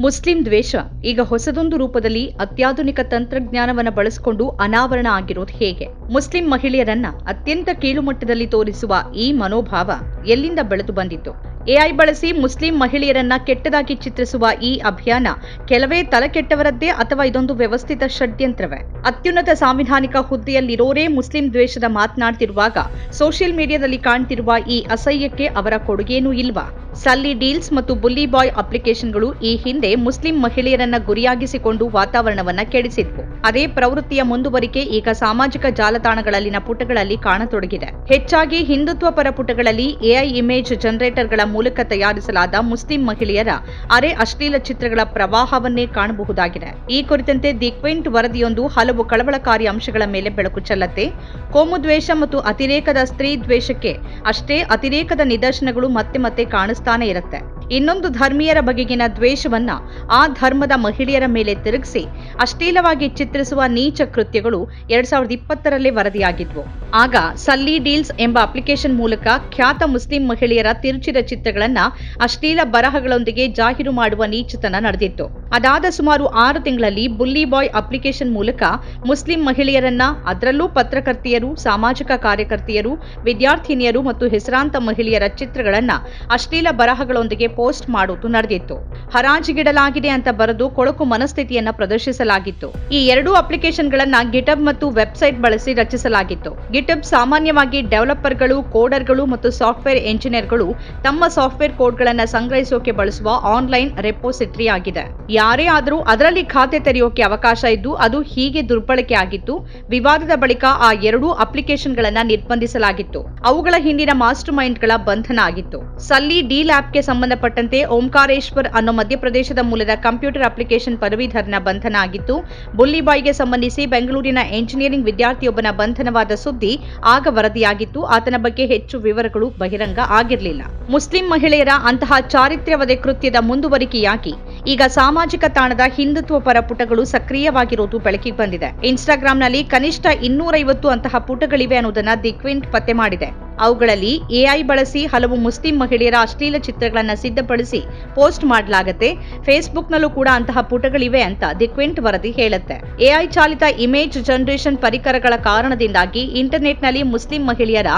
Muslim ದ್ವೇಷ. ಈಗ ಹೊಸದೊಂದು ರೂಪದಲ್ಲಿ ಅತ್ಯಾಧುನಿಕ ತಂತ್ರಜ್ಞಾನವನ್ನು ಬಳಸಿಕೊಂಡು ಅನಾವರಣ ಆಗಿರೋದು ಹೇಗೆ? ಮುಸ್ಲಿಂ ಮಹಿಳೆಯರನ್ನ ಅತ್ಯಂತ ಕೀಳುಮಟ್ಟದಲ್ಲಿ ತೋರಿಸುವ ಈ ಮನೋಭಾವ ಎಲ್ಲಿಂದ ಬೆಳೆದು ಬಂದಿತ್ತು? ಎಐ ಬಳಸಿ ಮುಸ್ಲಿಂ ಮಹಿಳೆಯರನ್ನ ಕೆಟ್ಟದಾಗಿ ಚಿತ್ರಿಸುವ ಈ ಅಭಿಯಾನ ಕೆಲವೇ ತಲೆಕೆಟ್ಟವರದ್ದೇ ಅಥವಾ ಇದೊಂದು ವ್ಯವಸ್ಥಿತ ಷಡ್ಯಂತ್ರವೇ? ಅತ್ಯುನ್ನತ ಸಾಂವಿಧಾನಿಕ ಹುದ್ದೆಯಲ್ಲಿರೋರೇ ಮುಸ್ಲಿಂ ದ್ವೇಷದ ಮಾತನಾಡ್ತಿರುವಾಗ ಸೋಷಿಯಲ್ ಮೀಡಿಯಾದಲ್ಲಿ ಕಾಣ್ತಿರುವ ಈ ಅಸಹ್ಯಕ್ಕೆ ಅವರ ಕೊಡುಗೇನೂ ಇಲ್ವಾ? ಸಲ್ಲಿ ಡೀಲ್ಸ್ ಮತ್ತು ಬುಲ್ಲಿ ಬಾಯ್ ಅಪ್ಲಿಕೇಶನ್ಗಳು ಈ ಹಿಂದೆ ಮುಸ್ಲಿಂ ಮಹಿಳೆಯರನ್ನ ಗುರಿಯಾಗಿಸಿಕೊಂಡು ವಾತಾವರಣವನ್ನ ಕೆಡಿಸಿದ್ವು. ಅದೇ ಪ್ರವೃತ್ತಿಯ ಮುಂದುವರಿಕೆ ಈಗ ಸಾಮಾಜಿಕ ಜಾಲತಾಣಗಳಲ್ಲಿನ ಪುಟಗಳಲ್ಲಿ ಕಾಣತೊಡಗಿದೆ. ಹೆಚ್ಚಾಗಿ ಹಿಂದುತ್ವ ಪರ ಪುಟಗಳಲ್ಲಿ ಎಐ ಇಮೇಜ್ ಜನರೇಟರ್ಗಳ ಮೂಲಕ ತಯಾರಿಸಲಾದ ಮುಸ್ಲಿಂ ಮಹಿಳೆಯರ ಅರೆ ಅಶ್ಲೀಲ ಚಿತ್ರಗಳ ಪ್ರವಾಹವನ್ನೇ ಕಾಣಬಹುದಾಗಿದೆ. ಈ ಕುರಿತಂತೆ ದಿ ಕ್ವಿಂಟ್ ವರದಿಯೊಂದು ಹಲವು ಕಳವಳಕಾರಿ ಅಂಶಗಳ ಮೇಲೆ ಬೆಳಕು ಚೆಲ್ಲತ್ತೆ. ಕೋಮು ದ್ವೇಷ ಮತ್ತು ಅತಿರೇಕದ ಸ್ತ್ರೀ ದ್ವೇಷಕ್ಕೆ ಅಷ್ಟೇ ಅತಿರೇಕದ ನಿದರ್ಶನಗಳು ಮತ್ತೆ ಮತ್ತೆ ಕಾಣಿಸ್ತಾನೆ ಇರುತ್ತೆ. ಇನ್ನೊಂದು ಧರ್ಮೀಯರ ಬಗೆಗಿನ ದ್ವೇಷವನ್ನ ಆ ಧರ್ಮದ ಮಹಿಳೆಯರ ಮೇಲೆ ತಿರುಗಿಸಿ ಅಶ್ಲೀಲವಾಗಿ ಚಿತ್ರಿಸುವ ನೀಚ ಕೃತ್ಯಗಳು ಎರಡ್ ಸಾವಿರದ ಇಪ್ಪತ್ತರಲ್ಲೇ ವರದಿಯಾಗಿದ್ವು. ಆಗ ಸಲ್ಲಿ ಡೀಲ್ಸ್ ಎಂಬ ಅಪ್ಲಿಕೇಶನ್ ಮೂಲಕ ಖ್ಯಾತ ಮುಸ್ಲಿಂ ಮಹಿಳೆಯರ ತಿರುಚಿದ ಚಿತ್ರಗಳನ್ನ ಅಶ್ಲೀಲ ಬರಹಗಳೊಂದಿಗೆ ಜಾಹೀರು ಮಾಡುವ ನೀಚತನ ನಡೆದಿತ್ತು. ಅದಾದ ಸುಮಾರು ಆರು ತಿಂಗಳಲ್ಲಿ ಬುಲ್ಲಿ ಬಾಯ್ ಅಪ್ಲಿಕೇಶನ್ ಮೂಲಕ ಮುಸ್ಲಿಂ ಮಹಿಳೆಯರನ್ನ ಅದರಲ್ಲೂ ಪತ್ರಕರ್ತೆಯರು, ಸಾಮಾಜಿಕ ಕಾರ್ಯಕರ್ತೆಯರು, ವಿದ್ಯಾರ್ಥಿನಿಯರು ಮತ್ತು ಹೆಸರಾಂತ ಮಹಿಳೆಯರ ಚಿತ್ರಗಳನ್ನ ಅಶ್ಲೀಲ ಬರಹಗಳೊಂದಿಗೆ ಪೋಸ್ಟ್ ಮಾಡುವುದು ನಡೆದಿತ್ತು. ಹರಾಜಿಗಿಡಲಾಗಿದೆ ಅಂತ ಬರೆದು ಕೊಳಕು ಮನಸ್ಥಿತಿಯನ್ನ ಪ್ರದರ್ಶಿಸಲಾಗಿತ್ತು. ಈ ಎರಡೂ ಅಪ್ಲಿಕೇಶನ್ಗಳನ್ನ ಗಿಟಬ್ ಮತ್ತು ವೆಬ್ಸೈಟ್ ಬಳಸಿ ರಚಿಸಲಾಗಿತ್ತು. ಗಿಟಬ್ ಸಾಮಾನ್ಯವಾಗಿ ಡೆವಲಪರ್ಗಳು, ಕೋಡರ್ಗಳು ಮತ್ತು ಸಾಫ್ಟ್ವೇರ್ ಎಂಜಿನಿಯರ್ಗಳು ತಮ್ಮ ಸಾಫ್ಟ್ವೇರ್ ಕೋಡ್ಗಳನ್ನು ಸಂಗ್ರಹಿಸೋಕೆ ಬಳಸುವ ಆನ್ಲೈನ್ ರೆಪೋಸಿಟ್ರಿ ಆಗಿದೆ ಯಾರೇ ಆದರೂ ಅದರಲ್ಲಿ ಖಾತೆ ತೆರೆಯೋಕೆ ಅವಕಾಶ ಇದ್ದು ಅದು ಹೀಗೆ ದುರ್ಬಳಕೆ ಆಗಿತ್ತು. ವಿವಾದದ ಬಳಿಕ ಆ ಎರಡೂ ಅಪ್ಲಿಕೇಶನ್ಗಳನ್ನು ನಿರ್ಬಂಧಿಸಲಾಗಿತ್ತು. ಅವುಗಳ ಹಿಂದಿನ ಮಾಸ್ಟರ್ ಮೈಂಡ್ಗಳ ಬಂಧನ ಆಗಿತ್ತು. ಸಲ್ಲಿ ಡಿ ಲ್ಯಾಬ್ಗೆ ಸಂಬಂಧಪಟ್ಟಂತೆ ಓಂಕಾರೇಶ್ವರ್ ಅನ್ನೋ ಮಧ್ಯಪ್ರದೇಶದ ಮೂಲದ ಕಂಪ್ಯೂಟರ್ ಅಪ್ಲಿಕೇಶನ್ ಪದವೀಧರನ ಬಂಧನ ಆಗಿತ್ತು. ಬುಲ್ಲಿಬಾಯ್ಗೆ ಸಂಬಂಧಿಸಿ ಬೆಂಗಳೂರಿನ ಎಂಜಿನಿಯರಿಂಗ್ ವಿದ್ಯಾರ್ಥಿಯೊಬ್ಬನ ಬಂಧನವಾದ ಸುದ್ದಿ ಆಗ ವರದಿಯಾಗಿತ್ತು. ಆತನ ಬಗ್ಗೆ ಹೆಚ್ಚು ವಿವರಗಳು ಬಹಿರಂಗ ಆಗಿರಲಿಲ್ಲ. ಮುಸ್ಲಿಂ ಮಹಿಳೆಯರ ಅಂತಹ ಚಾರಿತ್ರ್ಯವದೆ ಕೃತ್ಯದ ಮುಂದುವರಿಕೆಯಾಗಿ ಈಗ ಸಾಮಾಜಿಕ ತಾಣದ ಹಿಂದುತ್ವ ಪರ ಪುಟಗಳು ಸಕ್ರಿಯವಾಗಿರುವುದು ಬೆಳಕಿಗೆ ಬಂದಿದೆ. ಇನ್ಸ್ಟಾಗ್ರಾಂನಲ್ಲಿ ಕನಿಷ್ಠ ಇನ್ನೂರೈವತ್ತು ಅಂತಹ ಪುಟಗಳಿವೆ ಅನ್ನೋದನ್ನ ದಿ ಕ್ವಿಂಟ್ ಪತ್ತೆ ಮಾಡಿದೆ. ಅವುಗಳಲ್ಲಿ ಎಐ ಬಳಸಿ ಹಲವು ಮುಸ್ಲಿಂ ಮಹಿಳೆಯರ ಅಶ್ಲೀಲ ಚಿತ್ರಗಳನ್ನು ಸಿದ್ಧಪಡಿಸಿ ಪೋಸ್ಟ್ ಮಾಡಲಾಗುತ್ತೆ. ಫೇಸ್ಬುಕ್ನಲ್ಲೂ ಕೂಡ ಅಂತಹ ಪುಟಗಳಿವೆ ಅಂತ ದಿ ಕ್ವಿಂಟ್ ವರದಿ ಹೇಳುತ್ತೆ. ಎಐ ಚಾಲಿತ ಇಮೇಜ್ ಜನರೇಷನ್ ಪರಿಕರಗಳ ಕಾರಣದಿಂದಾಗಿ ಇಂಟರ್ನೆಟ್ನಲ್ಲಿ ಮುಸ್ಲಿಂ ಮಹಿಳೆಯರ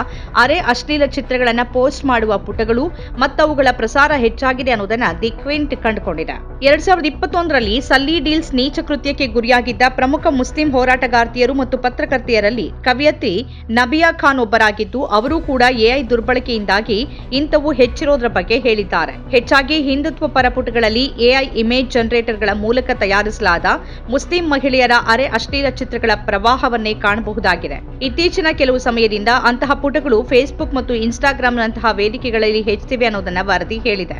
ಅರೆ ಅಶ್ಲೀಲ ಚಿತ್ರಗಳನ್ನು ಪೋಸ್ಟ್ ಮಾಡುವ ಪುಟಗಳು ಮತ್ತವುಗಳ ಪ್ರಸಾರ ಹೆಚ್ಚಾಗಿದೆ ಅನ್ನೋದನ್ನ ದಿ ಕ್ವಿಂಟ್ ಕಂಡುಕೊಂಡಿದೆ. ಎರಡ್ ಸಾವಿರದ ಇಪ್ಪತ್ತೊಂದರಲ್ಲಿ ಸಲ್ಲಿ ಡೀಲ್ಸ್ ನೀಚ ಕೃತ್ಯಕ್ಕೆ ಗುರಿಯಾಗಿದ್ದ ಪ್ರಮುಖ ಮುಸ್ಲಿಂ ಹೋರಾಟಗಾರ್ತಿಯರು ಮತ್ತು ಪತ್ರಕರ್ತೆಯರಲ್ಲಿ ಕವಿಯತಿ ನಬಿಯಾ ಖಾನ್ ಒಬ್ಬರಾಗಿದ್ದು, ಅವರು ಕೂಡ ಎಐ ದುರ್ಬಳಕೆಯಿಂದಾಗಿ ಇಂಥವು ಹೆಚ್ಚಿರೋದ್ರ ಬಗ್ಗೆ ಹೇಳಿದ್ದಾರೆ. ಹೆಚ್ಚಾಗಿ ಹಿಂದುತ್ವ ಪರಪುಟಗಳಲ್ಲಿ ಎಐ ಇಮೇಜ್ ಜನರೇಟರ್ಗಳ ಮೂಲಕ ತಯಾರಿಸಲಾದ ಮುಸ್ಲಿಂ ಮಹಿಳೆಯರ ಅರೆ ಅಶ್ಲೀಲ ಚಿತ್ರಗಳ ಪ್ರವಾಹವನ್ನೇ ಕಾಣಬಹುದಾಗಿದೆ. ಇತ್ತೀಚಿನ ಕೆಲವು ಸಮಯದಿಂದ ಅಂತಹ ಪುಟಗಳು ಫೇಸ್ಬುಕ್ ಮತ್ತು ಇನ್ಸ್ಟಾಗ್ರಾಂನಂತಹ ವೇದಿಕೆಗಳಲ್ಲಿ ಹೆಚ್ಚುತ್ತಿವೆ ಅನ್ನೋದನ್ನ ವರದಿ ಹೇಳಿದೆ.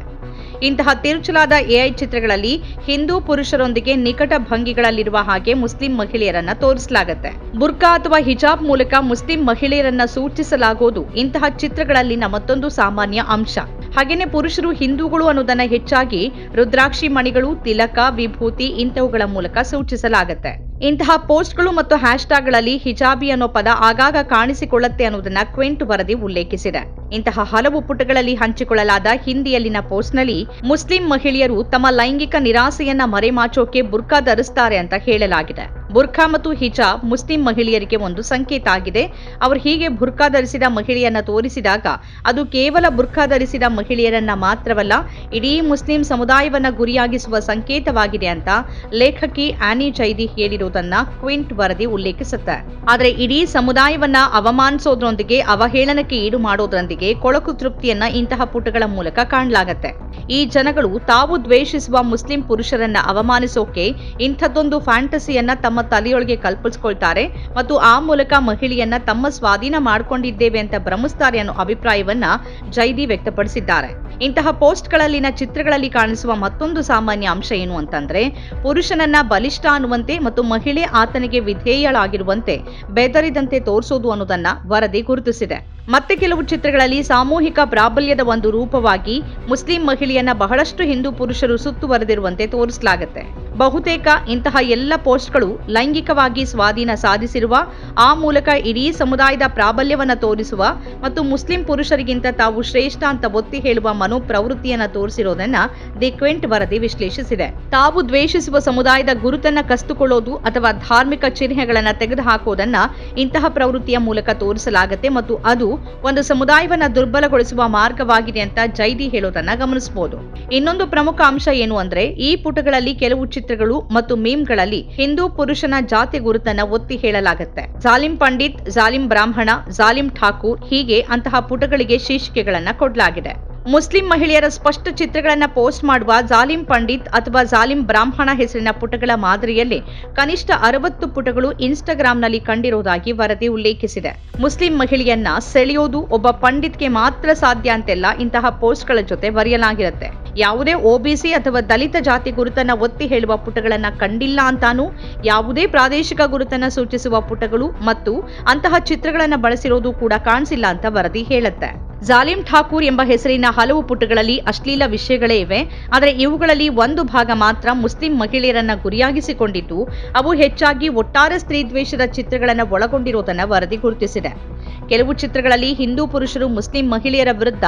ಇಂತಹ ತಿರುಚಲಾದ ಎಐ ಚಿತ್ರಗಳಲ್ಲಿ ಹಿಂದೂ ಪುರುಷರೊಂದಿಗೆ ನಿಕಟ ಭಂಗಿಗಳಲ್ಲಿರುವ ಹಾಗೆ ಮುಸ್ಲಿಂ ಮಹಿಳೆಯರನ್ನ ತೋರಿಸಲಾಗುತ್ತೆ. ಬುರ್ಕಾ ಅಥವಾ ಹಿಜಾಬ್ ಮೂಲಕ ಮುಸ್ಲಿಂ ಮಹಿಳೆಯರನ್ನ ಸೂಚಿಸಲಾಗುವುದು ಇಂತಹ ಚಿತ್ರಗಳಲ್ಲಿನ ಮತ್ತೊಂದು ಸಾಮಾನ್ಯ ಅಂಶ. ಹಾಗೇನೆ ಪುರುಷರು ಹಿಂದೂಗಳು ಅನ್ನೋದನ್ನ ಹೆಚ್ಚಾಗಿ ರುದ್ರಾಕ್ಷಿ ಮಣಿಗಳು, ತಿಲಕ, ವಿಭೂತಿ ಇಂಥವುಗಳ ಮೂಲಕ ಸೂಚಿಸಲಾಗುತ್ತೆ. ಇಂತಹ ಪೋಸ್ಟ್ಗಳು ಮತ್ತು ಹ್ಯಾಶ್ಟ್ಯಾಗ್ಗಳಲ್ಲಿ ಹಿಜಾಬಿ ಅನ್ನೋ ಪದ ಆಗಾಗ ಕಾಣಿಸಿಕೊಳ್ಳುತ್ತೆ ಅನ್ನೋದನ್ನ ಕ್ವೆಂಟ್ ವರದಿ ಉಲ್ಲೇಖಿಸಿದೆ. ಇಂತಹ ಹಲವು ಪುಟಗಳಲ್ಲಿ ಹಂಚಿಕೊಳ್ಳಲಾದ ಹಿಂದಿಯಲ್ಲಿನ ಪೋಸ್ಟ್ನಲ್ಲಿ ಮುಸ್ಲಿಂ ಮಹಿಳೆಯರು ತಮ್ಮ ಲೈಂಗಿಕ ನಿರಾಸೆಯನ್ನ ಮರೆಮಾಚೋಕೆ ಬುರ್ಕಾ ಧರಿಸ್ತಾರೆ ಅಂತ ಹೇಳಲಾಗಿದೆ. ಬುರ್ಖಾ ಮತ್ತು ಹಿಜಾಬ್ ಮುಸ್ಲಿಂ ಮಹಿಳೆಯರಿಗೆ ಒಂದು ಸಂಕೇತ ಆಗಿದೆ. ಅವರು ಹೀಗೆ ಬುರ್ಖಾ ಧರಿಸಿದ ಮಹಿಳೆಯನ್ನ ತೋರಿಸಿದಾಗ ಅದು ಕೇವಲ ಬುರ್ಖಾ ಧರಿಸಿದ ಮಹಿಳೆಯರನ್ನ ಮಾತ್ರವಲ್ಲ, ಇಡೀ ಮುಸ್ಲಿಂ ಸಮುದಾಯವನ್ನ ಗುರಿಯಾಗಿಸುವ ಸಂಕೇತವಾಗಿದೆ ಅಂತ ಲೇಖಕಿ ಆನಿ ಜೈದಿ ಹೇಳಿರುವುದನ್ನ ಕ್ವಿಂಟ್ ವರದಿ ಉಲ್ಲೇಖಿಸುತ್ತೆ. ಆದರೆ ಇಡೀ ಸಮುದಾಯವನ್ನ ಅವಮಾನಿಸೋದ್ರೊಂದಿಗೆ ಅವಹೇಳನಕ್ಕೆ ಈಡು ಮಾಡೋದ್ರೊಂದಿಗೆ ಕೊಳಕು ತೃಪ್ತಿಯನ್ನ ಇಂತಹ ಪುಟಗಳ ಮೂಲಕ ಕಾಣಲಾಗತ್ತೆ. ಈ ಜನಗಳು ತಾವು ದ್ವೇಷಿಸುವ ಮುಸ್ಲಿಂ ಪುರುಷರನ್ನ ಅವಮಾನಿಸೋಕೆ ಇಂಥದ್ದೊಂದು ಫ್ಯಾಂಟಸಿಯನ್ನ ತಮ್ಮ ತಲೆಯೊಳಗೆ ಕಲ್ಪಿಸ್ಕೊಳ್ತಾರೆ ಮತ್ತು ಆ ಮೂಲಕ ಮಹಿಳೆಯನ್ನ ತಮ್ಮ ಸ್ವಾಧೀನ ಮಾಡಿಕೊಂಡಿದ್ದೇವೆ ಅಂತ ಭ್ರಮಿಸ್ತಾರೆ ಅನ್ನೋ ಅಭಿಪ್ರಾಯವನ್ನ ಜೈದಿ ವ್ಯಕ್ತಪಡಿಸಿದ್ದಾರೆ. ಇಂತಹ ಪೋಸ್ಟ್ಗಳಲ್ಲಿನ ಚಿತ್ರಗಳಲ್ಲಿ ಕಾಣಿಸುವ ಮತ್ತೊಂದು ಸಾಮಾನ್ಯ ಅಂಶ ಏನು ಅಂತಂದ್ರೆ, ಪುರುಷನನ್ನ ಬಲಿಷ್ಠ ಅನ್ನುವಂತೆ ಮತ್ತು ಮಹಿಳೆ ಆತನಿಗೆ ವಿಧೇಯಳಾಗಿರುವಂತೆ ಬೆದರಿದಂತೆ ತೋರಿಸೋದು ಅನ್ನೋದನ್ನ ವರದಿ ಗುರುತಿಸಿದೆ. ಮತ್ತೆ ಕೆಲವು ಚಿತ್ರಗಳಲ್ಲಿ ಸಾಮೂಹಿಕ ಪ್ರಾಬಲ್ಯದ ಒಂದು ರೂಪವಾಗಿ ಮುಸ್ಲಿಂ ಮಹಿಳೆಯನ್ನ ಬಹಳಷ್ಟು ಹಿಂದೂ ಪುರುಷರು ಸುತ್ತುವರೆದಿರುವಂತೆ ತೋರಿಸಲಾಗುತ್ತೆ. ಬಹುತೇಕ ಇಂತಹ ಎಲ್ಲ ಪೋಸ್ಟ್ಗಳು ಲೈಂಗಿಕವಾಗಿ ಸ್ವಾಧೀನ ಸಾಧಿಸಿರುವ, ಆ ಮೂಲಕ ಇಡೀ ಸಮುದಾಯದ ಪ್ರಾಬಲ್ಯವನ್ನು ತೋರಿಸುವ ಮತ್ತು ಮುಸ್ಲಿಂ ಪುರುಷರಿಗಿಂತ ತಾವು ಶ್ರೇಷ್ಠ ಅಂತ ಒತ್ತಿ ಹೇಳುವ ಮನೋಪ್ರವೃತ್ತಿಯನ್ನು ತೋರಿಸಿರೋದನ್ನ ದಿ ಕ್ವೆಂಟ್ ವರದಿ ವಿಶ್ಲೇಷಿಸಿದೆ. ತಾವು ದ್ವೇಷಿಸುವ ಸಮುದಾಯದ ಗುರುತನ್ನ ಕಸ್ತುಕೊಳ್ಳೋದು ಅಥವಾ ಧಾರ್ಮಿಕ ಚಿಹ್ನೆಗಳನ್ನ ತೆಗೆದುಹಾಕೋದನ್ನ ಇಂತಹ ಪ್ರವೃತ್ತಿಯ ಮೂಲಕ ತೋರಿಸಲಾಗುತ್ತೆ ಮತ್ತು ಅದು ಒಂದು ಸಮುದಾಯವನ್ನ ದುರ್ಬಲಗೊಳಿಸುವ ಮಾರ್ಗವಾಗಿದೆ ಅಂತ ಜೈದಿ ಹೇಳೋದನ್ನ ಗಮನಿಸಬಹುದು ಇನ್ನೊಂದು ಪ್ರಮುಖ ಅಂಶ ಏನು ಅಂದ್ರೆ, ಈ ಪುಟಗಳಲ್ಲಿ ಕೆಲವು ಚಿತ್ರಗಳು ಮತ್ತು ಮೀಮ್ಗಳಲ್ಲಿ ಹಿಂದೂ ಪುರುಷನ ಜಾತಿ ಗುರುತನ್ನ ಒತ್ತಿ ಹೇಳಲಾಗುತ್ತೆ. ಜಾಲಿಂ ಪಂಡಿತ್, ಜಾಲಿಂ ಬ್ರಾಹ್ಮಣ, ಜಾಲಿಂ ಠಾಕೂರ್ ಹೀಗೆ ಅಂತಹ ಪುಟಗಳಿಗೆ ಶೀರ್ಷಿಕೆಗಳನ್ನ ಕೊಡಲಾಗಿದೆ. ಮುಸ್ಲಿಂ ಮಹಿಳೆಯರ ಸ್ಪಷ್ಟ ಚಿತ್ರಗಳನ್ನ ಪೋಸ್ಟ್ ಮಾಡುವ ಜಾಲಿಂ ಪಂಡಿತ್ ಅಥವಾ ಜಾಲಿಂ ಬ್ರಾಹ್ಮಣ ಹೆಸರಿನ ಪುಟಗಳ ಮಾದರಿಯಲ್ಲಿ ಕನಿಷ್ಠ ಅರವತ್ತು ಪುಟಗಳು ಇನ್ಸ್ಟಾಗ್ರಾಂನಲ್ಲಿ ಕಂಡಿರುವುದಾಗಿ ವರದಿ ಉಲ್ಲೇಖಿಸಿದೆ. ಮುಸ್ಲಿಂ ಮಹಿಳೆಯನ್ನ ಸೆಳೆಯೋದು ಒಬ್ಬ ಪಂಡಿತ್ಗೆ ಮಾತ್ರ ಸಾಧ್ಯ ಅಂತೆಲ್ಲ ಇಂತಹ ಪೋಸ್ಟ್ಗಳ ಜೊತೆ ಬರೆಯಲಾಗಿರುತ್ತೆ. ಯಾವುದೇ ಒಬಿಸಿ ಅಥವಾ ದಲಿತ ಜಾತಿ ಗುರುತನ್ನು ಒತ್ತಿ ಹೇಳುವ ಪುಟಗಳನ್ನು ಕಂಡಿಲ್ಲ ಅಂತಾನೂ, ಯಾವುದೇ ಪ್ರಾದೇಶಿಕ ಗುರುತನ್ನು ಸೂಚಿಸುವ ಪುಟಗಳು ಮತ್ತು ಅಂತಹ ಚಿತ್ರಗಳನ್ನು ಬಳಸಿರೋದು ಕೂಡ ಕಾಣಿಸಿಲ್ಲ ಅಂತ ವರದಿ ಹೇಳುತ್ತೆ. ಜಾಲಿಂ ಠಾಕೂರ್ ಎಂಬ ಹೆಸರಿನ ಹಲವು ಪುಟಗಳಲ್ಲಿ ಅಶ್ಲೀಲ ವಿಷಯಗಳೇ ಇವೆ. ಆದರೆ ಇವುಗಳಲ್ಲಿ ಒಂದು ಭಾಗ ಮಾತ್ರ ಮುಸ್ಲಿಂ ಮಹಿಳೆಯರನ್ನ ಗುರಿಯಾಗಿಸಿಕೊಂಡಿದ್ದು, ಅವು ಹೆಚ್ಚಾಗಿ ಒಟ್ಟಾರೆ ಸ್ತ್ರೀ ದ್ವೇಷದ ಚಿತ್ರಗಳನ್ನು ಒಳಗೊಂಡಿರುವುದನ್ನು ವರದಿ ಗುರುತಿಸಿದೆ. ಕೆಲವು ಚಿತ್ರಗಳಲ್ಲಿ ಹಿಂದೂ ಪುರುಷರು, ಮುಸ್ಲಿಂ ಮಹಿಳೆಯರ ವಿರುದ್ಧ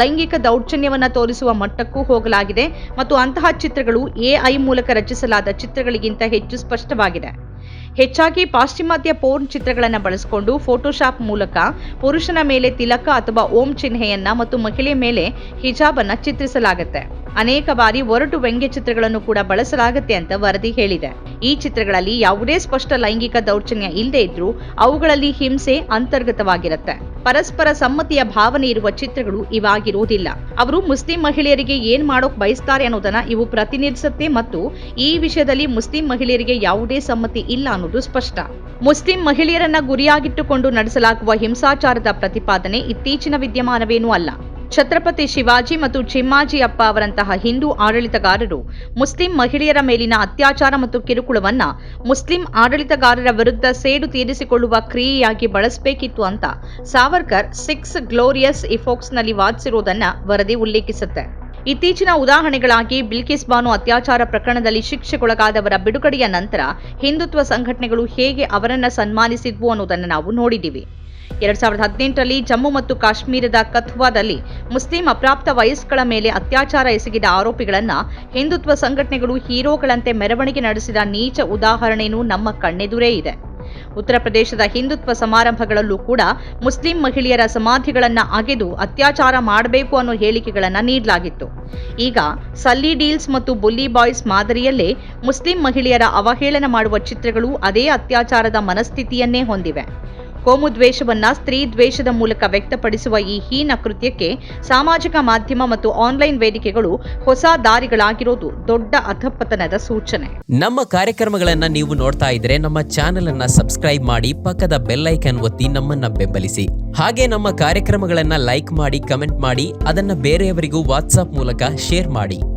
ಲೈಂಗಿಕ ದೌರ್ಜನ್ಯವನ್ನು ತೋರಿಸುವ ಮಟ್ಟಕ್ಕೂ ಹೋಗಲಾಗಿದೆ ಮತ್ತು ಅಂತಹ ಚಿತ್ರಗಳು ಎಐ ಮೂಲಕ ರಚಿಸಲಾದ ಚಿತ್ರಗಳಿಗಿಂತ ಹೆಚ್ಚು ಸ್ಪಷ್ಟವಾಗಿದೆ. ಹೆಚ್ಚಾಗಿ ಪಾಶ್ಚಿಮಾತ್ಯ ಪೋರ್ನ್ ಚಿತ್ರಗಳನ್ನು ಬಳಸಿಕೊಂಡು ಫೋಟೋಶಾಪ್ ಮೂಲಕ ಪುರುಷನ ಮೇಲೆ ತಿಲಕ ಅಥವಾ ಓಂ ಚಿಹ್ನೆಯನ್ನ ಮತ್ತು ಮಹಿಳೆ ಮೇಲೆ ಹಿಜಾಬ್ ಅನ್ನ ಚಿತ್ರಿಸಲಾಗುತ್ತೆ. ಅನೇಕ ಬಾರಿ ಒರಟು ವ್ಯಂಗ್ಯ ಚಿತ್ರಗಳನ್ನು ಕೂಡ ಬಳಸಲಾಗುತ್ತೆ ಅಂತ ವರದಿ ಹೇಳಿದೆ. ಈ ಚಿತ್ರಗಳಲ್ಲಿ ಯಾವುದೇ ಸ್ಪಷ್ಟ ಲೈಂಗಿಕ ದೌರ್ಜನ್ಯ ಇಲ್ಲದೆ ಇದ್ರೂ ಅವುಗಳಲ್ಲಿ ಹಿಂಸೆ ಅಂತರ್ಗತವಾಗಿರುತ್ತೆ. ಪರಸ್ಪರ ಸಮ್ಮತಿಯ ಭಾವನೆ ಇರುವ ಚಿತ್ರಗಳು ಇವಾಗಿರುವುದಿಲ್ಲ. ಅವರು ಮುಸ್ಲಿಂ ಮಹಿಳೆಯರಿಗೆ ಏನ್ ಮಾಡೋಕ್ ಬಯಸ್ತಾರೆ ಅನ್ನೋದನ್ನ ಇವು ಪ್ರತಿನಿಧಿಸುತ್ತೆ ಮತ್ತು ಈ ವಿಷಯದಲ್ಲಿ ಮುಸ್ಲಿಂ ಮಹಿಳೆಯರಿಗೆ ಯಾವುದೇ ಸಮ್ಮತಿ ಇಲ್ಲ ಅನ್ನೋದು ಸ್ಪಷ್ಟ. ಮುಸ್ಲಿಂ ಮಹಿಳೆಯರನ್ನ ಗುರಿಯಾಗಿಟ್ಟುಕೊಂಡು ನಡೆಸಲಾಗುವ ಹಿಂಸಾಚಾರದ ಪ್ರತಿಪಾದನೆ ಇತ್ತೀಚಿನ ವಿದ್ಯಮಾನವೇನೂ ಅಲ್ಲ. ಛತ್ರಪತಿ ಶಿವಾಜಿ ಮತ್ತು ಚಿಮ್ಮಾಜಿ ಅಪ್ಪ ಅವರಂತಹ ಹಿಂದೂ ಆಡಳಿತಗಾರರು ಮುಸ್ಲಿಂ ಮಹಿಳೆಯರ ಮೇಲಿನ ಅತ್ಯಾಚಾರ ಮತ್ತು ಕಿರುಕುಳವನ್ನ ಮುಸ್ಲಿಂ ಆಡಳಿತಗಾರರ ವಿರುದ್ಧ ಸೇಡು ತೀರಿಸಿಕೊಳ್ಳುವ ಕ್ರಿಯೆಯಾಗಿ ಬಳಸಬೇಕಿತ್ತು ಅಂತ ಸಾವರ್ಕರ್ ಸಿಕ್ಸ್ ಗ್ಲೋರಿಯಸ್ ಇಫೋಕ್ಸ್ನಲ್ಲಿ ವಾದಿಸಿರುವುದನ್ನ ವರದಿ ಉಲ್ಲೇಖಿಸುತ್ತೆ. ಇತ್ತೀಚಿನ ಉದಾಹರಣೆಗಳಾಗಿ ಬಿಲ್ಕಿಸ್ ಬಾನು ಅತ್ಯಾಚಾರ ಪ್ರಕರಣದಲ್ಲಿ ಶಿಕ್ಷೆಗೊಳಗಾದವರ ಬಿಡುಗಡೆಯ ನಂತರ ಹಿಂದುತ್ವ ಸಂಘಟನೆಗಳು ಹೇಗೆ ಅವರನ್ನ ಸನ್ಮಾನಿಸಿದ್ವು ಅನ್ನೋದನ್ನು ನಾವು ನೋಡಿದ್ದೀವಿ. ಎರಡ್ ಸಾವಿರದ ಹದಿನೆಂಟರಲ್ಲಿ ಜಮ್ಮು ಮತ್ತು ಕಾಶ್ಮೀರದ ಕಥುವಾದಲ್ಲಿ ಮುಸ್ಲಿಂ ಅಪ್ರಾಪ್ತ ವಯಸ್ಕಳ ಮೇಲೆ ಅತ್ಯಾಚಾರ ಎಸಗಿದ ಆರೋಪಿಗಳನ್ನ ಹಿಂದುತ್ವ ಸಂಘಟನೆಗಳು ಹೀರೋಗಳಂತೆ ಮೆರವಣಿಗೆ ನಡೆಸಿದ ನೀಚ ಉದಾಹರಣೆಯೂ ನಮ್ಮ ಕಣ್ಣೆದುರೇ ಇದೆ. ಉತ್ತರ ಪ್ರದೇಶದ ಹಿಂದುತ್ವ ಸಮಾರಂಭಗಳಲ್ಲೂ ಕೂಡ ಮುಸ್ಲಿಂ ಮಹಿಳೆಯರ ಸಮಾಧಿಗಳನ್ನು ಅಗೆದು ಅತ್ಯಾಚಾರ ಮಾಡಬೇಕು ಅನ್ನೋ ಹೇಳಿಕೆಗಳನ್ನು ನೀಡಲಾಗಿತ್ತು. ಈಗ ಸಲ್ಲಿ ಡೀಲ್ಸ್ ಮತ್ತು ಬುಲ್ಲಿ ಬಾಯ್ಸ್ ಮಾದರಿಯಲ್ಲೇ ಮುಸ್ಲಿಂ ಮಹಿಳೆಯರ ಅವಹೇಳನ ಮಾಡುವ ಚಿತ್ರಗಳು ಅದೇ ಅತ್ಯಾಚಾರದ ಮನಸ್ಥಿತಿಯನ್ನೇ ಹೊಂದಿವೆ. ಕೋಮು ದ್ವೇಷವನ್ನ ಸ್ತ್ರೀ ದ್ವೇಷದ ಮೂಲಕ ವ್ಯಕ್ತಪಡಿಸುವ ಈ ಹೀನ ಕೃತ್ಯಕ್ಕೆ ಸಾಮಾಜಿಕ ಮಾಧ್ಯಮ ಮತ್ತು ಆನ್ಲೈನ್ ವೇದಿಕೆಗಳು ಹೊಸ ದಾರಿಗಳಾಗಿರೋದು ದೊಡ್ಡ ಅಧಪತನದ ಸೂಚನೆ. ನಮ್ಮ ಕಾರ್ಯಕ್ರಮಗಳನ್ನ ನೀವು ನೋಡ್ತಾ ಇದ್ರೆ ನಮ್ಮ ಚಾನೆಲ್ ಅನ್ನ ಸಬ್ಸ್ಕ್ರೈಬ್ ಮಾಡಿ ಪಕ್ಕದ ಬೆಲ್ಲೈಕನ್ ಒತ್ತಿ ನಮ್ಮನ್ನ ಬೆಂಬಲಿಸಿ. ಹಾಗೆ ನಮ್ಮ ಕಾರ್ಯಕ್ರಮಗಳನ್ನ ಲೈಕ್ ಮಾಡಿ, ಕಮೆಂಟ್ ಮಾಡಿ, ಅದನ್ನ ಬೇರೆಯವರಿಗೂ ವಾಟ್ಸ್ಆಪ್ ಮೂಲಕ ಶೇರ್ ಮಾಡಿ.